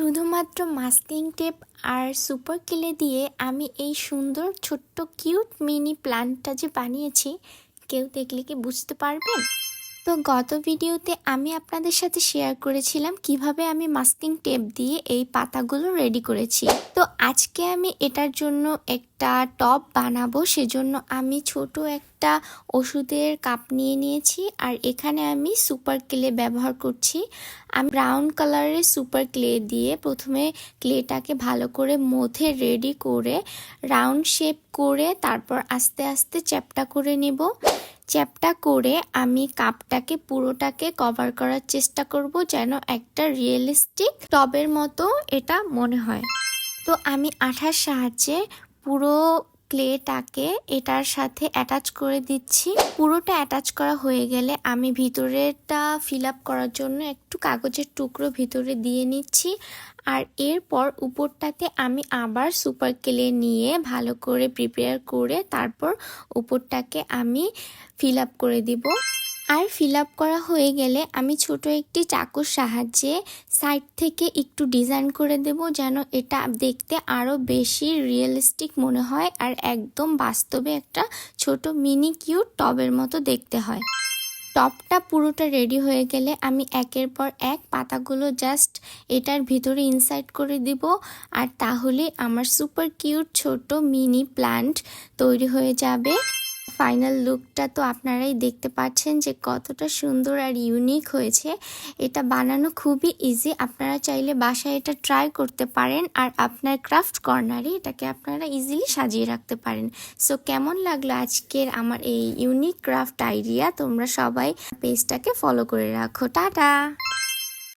শুধুমাত্র masking tape আর super কিলে দিয়ে আমি এই সুন্দর, ছোট্ট কিউট মিনি প্ল্যান্টটা যে বানিয়েছি, কেউ দেখলে কি বুঝতে পারবেন? তো গত ভিডিওতে আমি আপনাদের সাথে শেয়ার করেছিলাম কীভাবে আমি মাস্কিং টেপ দিয়ে এই পাতাগুলো রেডি করেছি। তো আজকে আমি এটার জন্য একটা টপ বানাবো, সেজন্য আমি ছোট একটা ওষুধের কাপ নিয়ে নিয়েছি আর এখানে আমি সুপার ক্লে ব্যবহার করছি। আমি ব্রাউন কালারের সুপার ক্লে দিয়ে প্রথমে ক্লেটাকে ভালো করে মধ্যে রেডি করে রাউন্ড শেপ করে তারপর আস্তে আস্তে চ্যাপটা করে নেব। চ্যাপটা করে আমি কাপটাকে, পুরোটাকে কভার করার চেষ্টা করব যেন একটা রিয়েলিস্টিক টবের মতো এটা মনে হয়। তো আমি আঠার সাহায্যে পুরো ক্লেটাকে এটার সাথে অ্যাটাচ করে দিচ্ছি। পুরোটা অ্যাটাচ করা হয়ে গেলে আমি ভিতরেটা ফিল আপ করার জন্য একটু কাগজের টুকরো ভিতরে দিয়ে নিচ্ছি। আর এরপর উপরটাতে আমি আবার সুপার ক্লে নিয়ে ভালো করে প্রিপেয়ার করে তারপর উপরটাকে আমি ফিল আপ করে দিব। আর ফিল আপ করা হয়ে গেলে আমি ছোট একটি চাকুর সাহায্যে সাইড থেকে একটু ডিজাইন করে দেব যেন এটা দেখতে আরও বেশি রিয়েলিস্টিক মনে হয় আর একদম বাস্তবে একটা ছোট মিনি কিউট টবের মতো দেখতে হয়। টপটা পুরোটা রেডি হয়ে গেলে আমি একের পর এক পাতাগুলো জাস্ট এটার ভিতরে ইনসাইড করে দিব আর তাহলে আমার সুপার কিউট ছোট মিনি প্ল্যান্ট তৈরি হয়ে যাবে। ফাইনাল লুকটা তো আপনারাই দেখতে পাচ্ছেন যে কতটা সুন্দর আর ইউনিক হয়েছে। এটা বানানো খুবই ইজি আপনারা চাইলে বাসায় এটা ট্রাই করতে পারেন আর আপনার ক্রাফট কর্নারে এটাকে আপনারা ইজিলি সাজিয়ে রাখতে পারেন। সো কেমন লাগল আজকের আমার এই ইউনিক ক্রাফট আইডিয়া তোমরা সবাই পেজটাকে ফলো করে রাখো। টাটা!